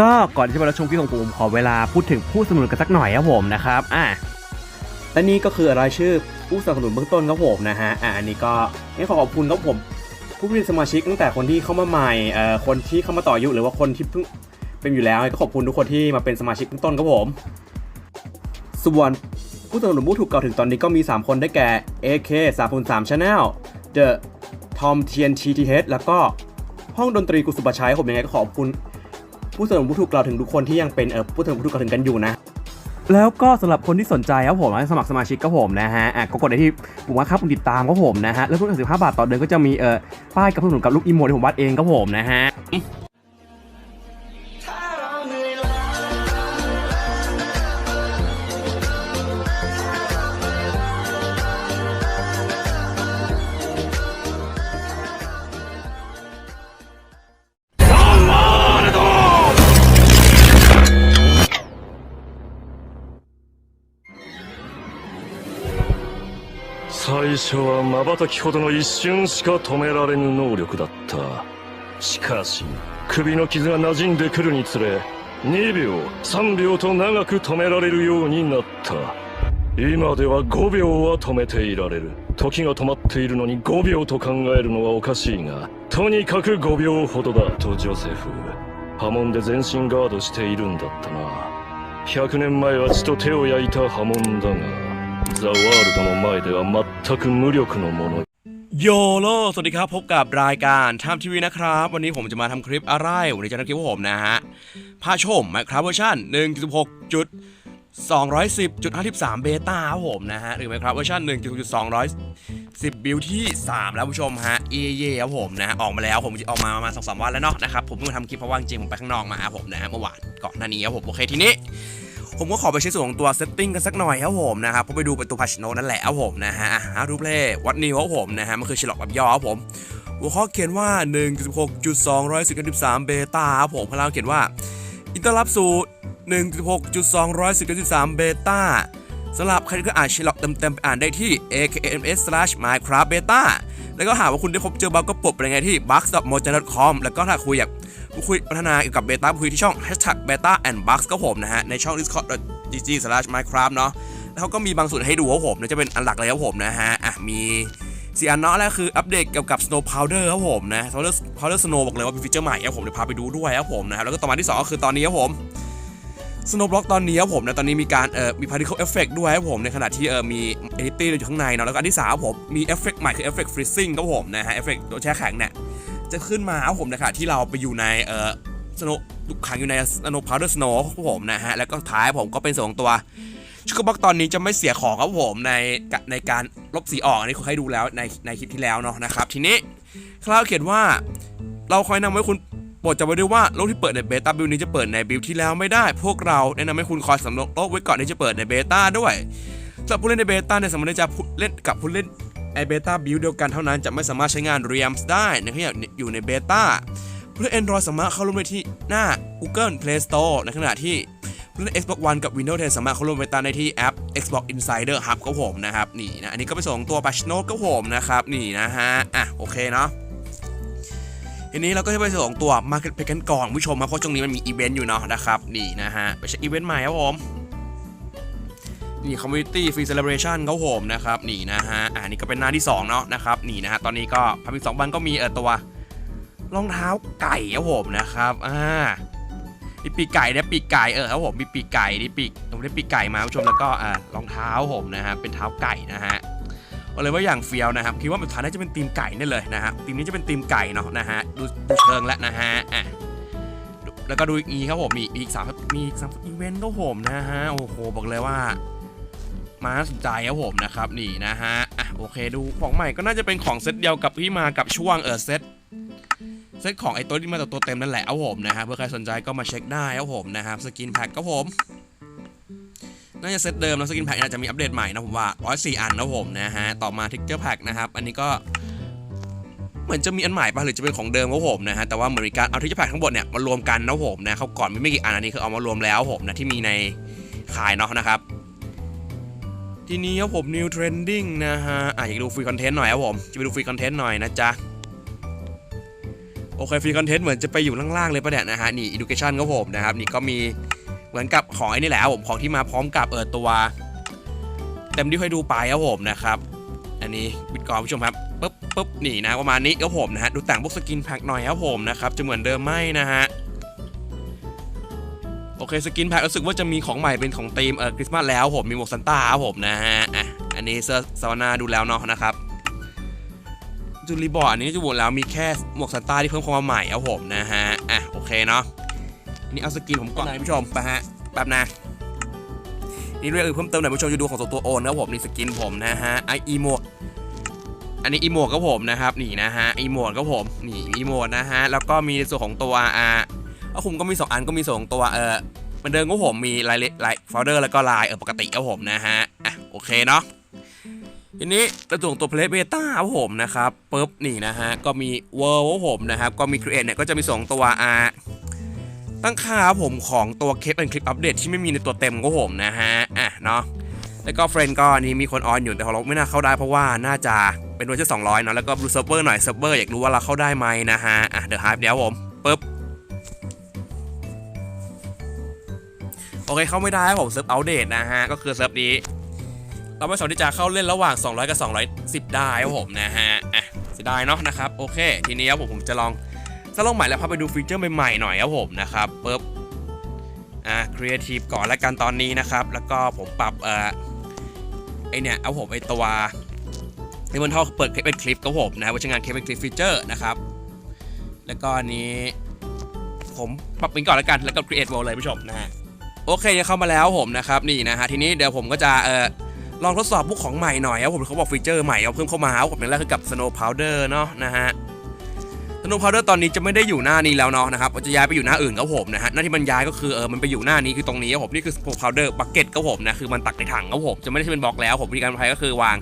ก็ก่อนที่จะไปรับชมคลิปของผมขอเวลาพูดถึงผู้สนับสนุนกันสักหน่อยครับผมนะครับอะและนี่ก็คือรายชื่อผู้สนับสนุนเบื้องต้นครับผมนะฮะอะอันนี้ก็นี่ขอขอบคุณครับผมผู้เป็นสมาชิกตั้งแต่คนที่เข้ามาใหม่เอ่อคนที่เข้ามาต่ออายุหรือว่าคนที่เพิ่งเป็นอยู่แล้วก็ขอบคุณทุกคนที่มาเป็นสมาชิกเบื้องต้นครับผมส่วนผู้สนับสนุนผู้ถูกกล่าวถึงตอนนี้ก็มี 3 คนได้แก่ AK 3 3 3 Channel The Tom TNTTH แล้วก็ห้องดนตรีกุสุปชัยผมยังไงก็ขอบคุณ ผู้สนับสนุนผู้ถูกกล่าวถึงทุกคนที่ยังเป็นเออผู้สนับสนุนผู้ถูกกล่าวถึงกันอยู่นะแล้วก็สำหรับคนที่สนใจครับผมสมัครสมาชิกครับผมนะฮะอะก็กดได้ที่ปุ่มว่าครับปุ่มติดตามครับผมนะฮะแล้วทุกสิบห้าบาทต่อเดือนก็จะมีเออป้ายกับผู้สนับสนุนกับลูกอีโมที่ผมวาดเองครับผมนะฮะ 最初は瞬きほどの一瞬しか止められぬ能力だった。しかし首の傷が馴染んでくるにつれ2秒3秒と長く止められるようになった。今では5秒は止めていられる。時が止まっているのに5秒と考えるのはおかしいがとにかく5秒ほどだとジョセフ。波紋で全身ガードしているんだったな。100年前は血と手を焼いた波紋だがザ・ワールドの前では全く無力のもの โยโลสวัสดีครับ พบกับรายการทำทีวีนะครับ วันนี้ผมจะมาทำคลิปอะไร วันนี้จะทำคลิปของผมนะฮะพาชมนะครับเวอร์ชัน1.6จุด210.53 เบต้าครับผมนะฮะ หรือไหมครับเวอร์ชัน1.210 บิลที่ 3 แล้วผู้ชมฮะ เอเย่ครับผมนะฮะออกมาแล้วผมออกมาประมาณ2-3 วันแล้วเนาะนะครับ ผมเพิ่งมาทำคลิปเพราะว่าจริงๆผมไปข้างนอกมาครับผมนะฮะเมื่อวานก่อนหน้านี้ครับผม โอเคทีนี้ ผมก็ขอไปเช็คส่วนของตัวเซตติ้งกันสักหน่อยครับผมนะครับผมไปดูป็นตัวพัชโนนั่นแหละครับผมนะฮะฮาดูเพลวัดนิวครับผมนะฮะมันคือฉลอกแบบย่อครับผมหัวข้อเขียนว่า1.6.213 เบต้าครับผมพลังเขียนว่า อินเตอร์รับสู่1.6.213 เบต้าสำหรับใครที่ก็อ่านฉลอกเต็มๆไปอ่านได้ที่ akms/minecraft beta แล้วก็หากว่าคุณได้พบเจอบั๊กก็ปลดไปไงที่ bugs.mojang.com แล้วก็ถ้าคุยอยาก พูดคุยพัฒนาเกี่ยวกับเบต้าคุยที่ช่อง hashtag beta and bugs ก็ผมนะฮะ ในช่อง discord.gg/minecraft เนาะแล้วเขาก็มีบางส่วนให้ดูครับผมนะจะเป็นอันหลักเลยครับผมนะฮะ อะ มีสี่อันเนาะแรกคืออัปเดตเกี่ยวกับ snow powder ครับผมนะ powder powder snow บอกเลยว่าเป็นฟีเจอร์ใหม่ครับผมเดี๋ยวพาไปดูด้วยครับผมนะครับแล้วก็ต่อมาที่ 2 ก็คือตอนนี้ครับผม Snow Block ตอนนี้ครับผมนะตอนนี้มีการเอ่อมี particle effect ด้วยครับผมในขณะที่เอ่อมี entity อยู่ข้างในเนาะแล้วก็อันที่สามครับผมมีเอฟเฟกต์ใหม่คือเอฟเฟกต์ freezing ครับผมนะฮะเอฟเฟกต์โดนแช่แข็งเนี่ย จะขึ้นมาครับผมนะครับที่เราไปอยู่ในเอ่อสโนขังอยู่ในสโนพาวเดอร์สโนครับผมนะฮะแล้วก็ท้ายผมก็เป็นส่วนของตัวชุกบ็อกตอนนี้จะไม่เสียของครับผมในในการลบสีออกอันนี้คุณให้ดูแล้วในในคลิปที่แล้วเนาะนะครับทีนี้คราวเขียนว่าเราคอยนำไว้คุณโปรดจำไว้ด้วยว่าโลกที่เปิดในเบต้าบิลนี้จะเปิดในบิลที่แล้วไม่ได้ พวกเราแนะนำให้คุณคอยสำรวจโลกไว้ก่อนที่จะเปิดในเบต้าด้วยสำหรับผู้เล่นในเบต้าเนี่ยสามารถจะเล่นกับผู้เล่น ไอเบต้าบิลเดียวกันเท่านั้นจะไม่สามารถใช้งาน Realms ได้ในขณะอยู่ในเบต้าผู้เล่น Android สามารถเข้าร่วมได้ที่หน้า Google Play Store ในขณะที่ผู้เล่น Xbox One กับ Windows 10 สามารถเข้าร่วมเบต้าได้ที่แอป Xbox Insider Hub ก็ผมนะครับนี่นะอันนี้ก็ไปส่งตัว Patch Note ก็ผมนะครับนี่นะฮะอะโอเคเนาะทีนี้เราก็จะไปส่งตัว Market p a c กันก่อนผู้ชมครับเพราะช่วงนี้มันมีอีเวนต์อยู่เนาะนะครับนี่นะฮะไปเช็คอีเวนต์ใหม่ครับผม นี่ Community Free Celebration เขาโหมนะครับนี่นะฮะอ่านี่ก็เป็นหน้าที่2เนาะนะครับนี่นะฮะตอนนี้ก็พับอีกสองวันก็มีเออตัวรองเท้าไก่ครับผมนะครับอ่ามีปีกไก่เนี่ยปีกไก่เออครับผมมีปีกไก่นี่ปีกผมได้ปีกไก่มาผู้ชมแล้วก็อ่ารองเท้าผมนะฮะเป็นเท้าไก่นะฮะบอกเลยว่าอย่างเฟียวนะครับคิดว่าสุดท้ายน่าจะเป็นทีมไก่นี่เลยนะฮะทีมนี้จะเป็นทีมไก่เนาะนะฮะดูดูเชิงแล้วนะฮะอะแล้วก็ดูอีกนี้ครับผมมีอีกสามมีอีกสามอีเวนต์ก็ผมนะฮะโอ้โหบอกเลยว่า มาสนใจครับผมนะครับนี่นะฮะอะโอเคดูของใหม่ก็น่าจะเป็นของเซตเดียวกับที่มากับช่วงเออเซตเซตของไอตัวที่มาจากตัวเต็มนั่นแหละครับผมนะฮะเพื่อใครสนใจก็มาเช็คได้ครับผมนะครับสกินแพ็คครับผมน่าจะเซตเดิมแล้วสกินแพ็คอาจจะมีอัปเดตใหม่นะผมว่า104อันนะผมนะฮะต่อมาทิกเกอร์แพ็คนะครับอันนี้ก็เหมือนจะมีอันใหม่ปะหรือจะเป็นของเดิมครับผมนะฮะแต่ว่าเหมือนมีการเอาทิกเกอร์แพ็คทั้งหมดเนี่ยมารวมกันนะผมนะเขาก่อนมีไม่กี่อันอันนี้คือเอามารวมแล้วผมนะที่มีในขายเนาะนะครับ ทีนี้ครับผม new trending นะฮะอะอยากดูฟรีคอนเทนต์หน่อยครับผมจะไปดูฟรีคอนเทนต์หน่อยนะจ๊ะโอเคฟรีคอนเทนต์เหมือนจะไปอยู่ล่างๆเลยประเนี่ยนะฮะนี่ education ครับผมนะครับนี่ก็มีเหมือนกับของไอ้นี่แหละครับผมของที่มาพร้อมกับเออตัวเต็มที่ให้ดูไปครับผมนะครับ อันนี้บิตกอนผู้ชมครับปุ๊บปุ๊บนี่นะประมาณนี้ครับผมนะฮะดูแต่งพวกสกินแพ็กหน่อยครับผมนะครับจะเหมือนเดิมไหมนะฮะ โอเคสกินแพ็กรู้สึกว่าจะมีของใหม่เป็นของธีมเออคริสต์มาสแล้วผมมีหมวกซันต้าครับผมนะฮะอะอันนี้เสื้อซาวนาดูแล้วเนาะนะครับจูรีบอร์ดอันนี้จะบวกแล้วมีแค่หมวกซันต้าที่เพิ่มเข้ามาใหม่ครับผมนะฮะอะโอเคเนาะนี่เอาสกินผมก่อนนะผู้ชมไปฮะแป๊บนะนี่เรื่องอื่นเพิ่มเติมหน่อยผู้ชมจะดูของตัวโอนนะครับผมนี่สกินผมนะฮะไออีโมดอันนี้อีโมดครับผมนะครับนี่นะฮะอีโมดครับผมนี่อีโมดนะฮะแล้วก็มีในส่วนของตัวอ่า ก็คุมก็มี 2 อันก็มีสองตัวเออเหมันเดิมครับผมมีลายลายโฟลเดอร์แล้วก็ลายเออปกติครับผมนะฮะอะโอเคเนาะทีนี้ในส่วนของตัวเพลย์เบต้าครับผมนะครับปุ๊บนี่นะฮะก็มีเวิร์ครับผมนะครับก็มีครีเอทเนี่ยก็จะมีสองตัวอ่าตั้งค่าครับผมของตัวเคปเป็นคลิปอัปเดตที่ไม่มีในตัวเต็มของผมนะฮะอะเนาะแล้วก็เฟรนก็นนี้มีคนออนอยู่แต่ของเราไม่น่าเข้าได้เพราะว่าน่าจะเป็นเวอร์ชัน200เนาะแล้วก็ดูเซิร์ฟเวอร์หน่อยเซิร์ฟเวอร์อยากรู้ว่าเราเข้าได้ไหมนะฮะอะเดี๋ยวฮาเดี๋ยวผมปึ๊บ โอเคเข้าไม่ได้ครับผมเซิร์ฟอัปเดตนะฮะก็คือเซิร์ฟนี้เราไม่สามารถที่จะเข้าเล่นระหว่าง 200 กับ 210 ได้ครับผมนะฮะอะเสียดายเนาะนะครับโอเค ทีนี้ครับผมผมจะลองสลงใหม่แล้วพาไปดูฟีเจอร์ใหม่ๆหน่อยครับผมนะครับปึ๊บอ่าครีเอทีฟก่อนแล้วกันตอนนี้นะครับ แล้วก็ผมปรับเอ่อไอเนี่ยเอาผมไอตัวในบนท่อเปิดคลิปเป็นคลิปครับผมนะว่าใช้งานคลิปเป็นคลิปฟีเจอร์นะครับ แล้วก็อันนี้ ผมปรับเป็นก่อนแล้วกันแล้วก็ create world เลยผู้ชมนะฮะ โอเคจะเข้ามาแล้วผมนะครับนี่นะฮะทีนี้เดี๋ยวผมก็จะเอ่อลองทดสอบพวกของใหม่หน่อยครับผมเขาบอกฟีเจอร์ใหม่เอาเพิ่มเข้ามาครับผมอย่างแรกคือกับ snow powder เนาะนะฮะสโนว์พาวเดอร์ตอนนี้จะไม่ได้อยู่หน้านี้แล้วเนาะนะครับจะย้ายไปอยู่หน้าอื่นครับผมนะฮะหน้าที่มันย้ายก็คือเออมันไปอยู่หน้านี้คือตรงนี้ครับผมนี่คือสโนว์พาวเดอร์บักเก็ตครับผมนะคือมันตักในถังครับผมจะไม่ได้เป็นบล็อกแล้วผมวิธีการใช้ก็คือวาง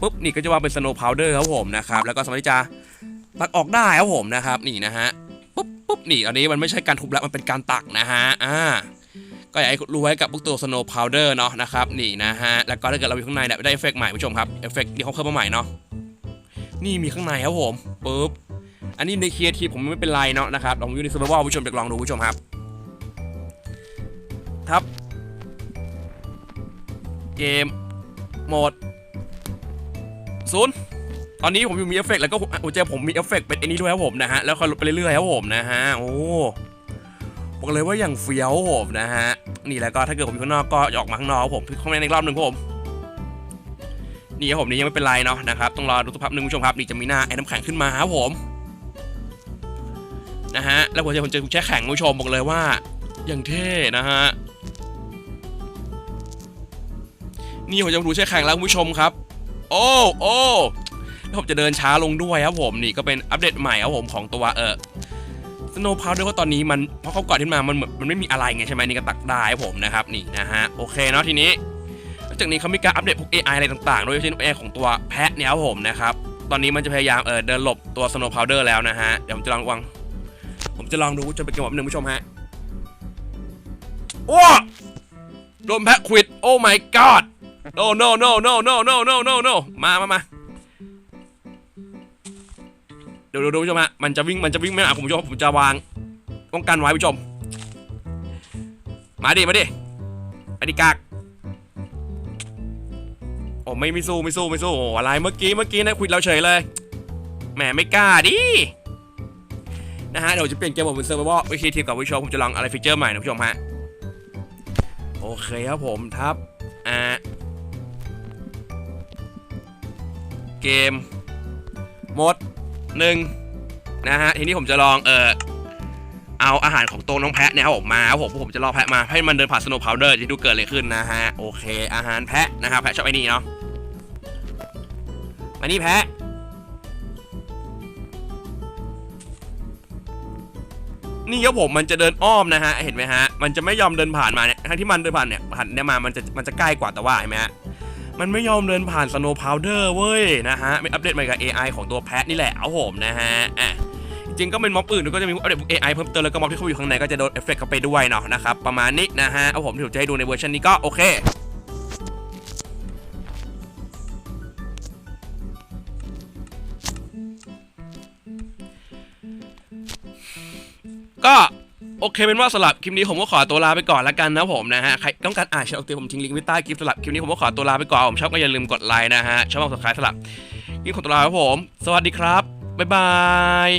ปุ๊บนี่ก็จะวางเป็นสโนว์พาวเดอร์ครับผมนะครับแล้วก็สามารถที่จะตักออกได้ครับผมนะครับนี่นะฮะปุ๊บปุ๊บนี่อันนี้มันไม่ใช่การทุบแล้วมันเป็นการตักนะฮะอ่า ก็อยากให้รู้ไว้กับพวกตัวสโนว์พาวเดอร์เนาะนะครับนี่นะฮะแล้วก็ถ้าเกิดเราอยู่ข้างในเนี่ยได้เอฟเฟกต์ใหม่ผู้ชมครับเอฟเฟกต์ที่เขาเพิ่มมาใหม่เนาะนี่มีข้างในครับผมปุ๊บอันนี้ในครีเอทีฟผมไม่เป็นไรเนาะนะครับลองอยู่ในซูเปอร์บอลผู้ชมไปลองดูผู้ชมครับครับเกมโหมดศูนย์ตอนนี้ผมอยู่มีเอฟเฟกต์แล้วก็หัวใจผมมีเอฟเฟกต์เป็นอันนี้ด้วยครับผมนะฮะแล้วค่อยลดไปเรื่อยๆครับผมนะฮะโอ้ บอกเลยว่าอย่างเฟี้ยวผมนะฮะ นี่แล้วก็ถ้าเกิดผมอยู่ข้างนอกก็ออกมาข้างนอกผมเข้ามาในอีกรอบหนึ่งผมนี่ครับผมนี่ยังไม่เป็นไรเนาะนะครับต้องรอดูสักพักหนึ่งผู้ชมครับนี่จะมีหน้าไอ้น้ำแข็งขึ้นมาครับผมนะฮะแล้วหัวใจผมจะแช่แข็งผู้ชมบอกเลยว่าอย่างเท่นะฮะนี่ผมจะดูแช่แข็งแล้วคุณผู้ชมครับ โอ้โอ้แล้วผมจะเดินช้าลงด้วยครับผมนี่ก็เป็นอัปเดตใหม่ครับผมของตัวเออ สโนว์พาวเดอร์ว่าตอนนี้มันเพราะเขาก่อนขึ้นมามันเหมือนมันไม่มีอะไรไงใช่ไหมนี่ก็ตักได้ผมนะครับนี่นะฮะโอเคเนาะทีนี้นอกจากนี้เขามีการอัปเดตพวก AI อะไรต่างๆ โดยเฉพาะ AI ของตัวแพะเนี่ยครับผมนะครับตอนนี้มันจะพยายามเออเดินหลบตัวสโนว์พาวเดอร์แล้วนะฮะเดี๋ยวผมจะลองวางผมจะลองดูจนเป็นเกมแบบหนึ่งผู้ชมฮะว้าโดนแพะควิดโอ้ my god no no no no no no no no no มามามา ดี๋ยวดูผู้ชมฮะมันจะวิ่งมันจะวิ่งไม่หนาผมผู้ชมผมจะวางป้องกันไว้ผู้ชม มาดิมาดิมาดิกากโอ้ไม่ไม่สู้ไม่สู้ไม่สู้โอ้อะไรเมื่อกี้เมื่อกี้นะควิดเราเฉยเลยแหมไม่กล้าดินะฮะเดี๋ยวจะเปลี่ยนเกมเป็นเซิร์ฟเวอร์วิธีทีมกับวิชวลผมจะลองอะไรฟีเจอร์ใหม่นะผู้ชมฮะโอเคครับผมทับอ่าเกมโหมด หนึ่งนะฮะทีนี้ผมจะลองเออเอาอาหารของตัวน้องแพะเนี่ยครับผมมาครับผมผมจะรอแพะมาให้มันเดินผ่านสโนว์พาวเดอร์ที่ดูเกิดอะไรขึ้นนะฮะโอเค อาหารแพะนะครับแพะชอบไอ้นี่เนาะมานี่แพะนี่ครับผมมันจะเดินอ้อมนะฮะเห็นไหมฮะมันจะไม่ยอมเดินผ่านมาเนี่ยทั้งที่มันเดินผ่านเนี่ยผ่านเนี่ยมามันจะมันจะใกล้กว่าแต่ว่าเห็นไหมฮะ มันไม่ยอมเดินผ่านสโนว์พาวเดอร์เว้ยนะฮะไม่อัปเดตใหม่กับ AI ของตัวแพทนี่แหละเอาผมนะฮะอะจริงก็เป็นม็อบอื่นก็จะมีอัปเดต AI เพิ่มเติมแล้วก็ม็อบที่เขาอยู่ข้างในก็จะโดนเอฟเฟกต์เข้าไปด้วยเนาะนะครับประมาณนี้นะฮะเอาผมที่ผมจะให้ดูในเวอร์ชันนี้ก็โอเคก็ โอเคเป็นว่าสำหรับคลิปนี้ผมก็ขอตัวลาไปก่อนแล้วกันนะผมนะฮะใครต้องการอ่านเชลเตียผมทิ้งลิงก์ไว้ใต้คลิปสำหรับคลิปนี้ผมก็ขอตัวลาไปก่อนผมชอบก็อย่าลืมกดไลค์นะฮะชอบกด subscribe สำหรับคลิปของตัวลาครับผม สวัสดีครับบ๊ายบาย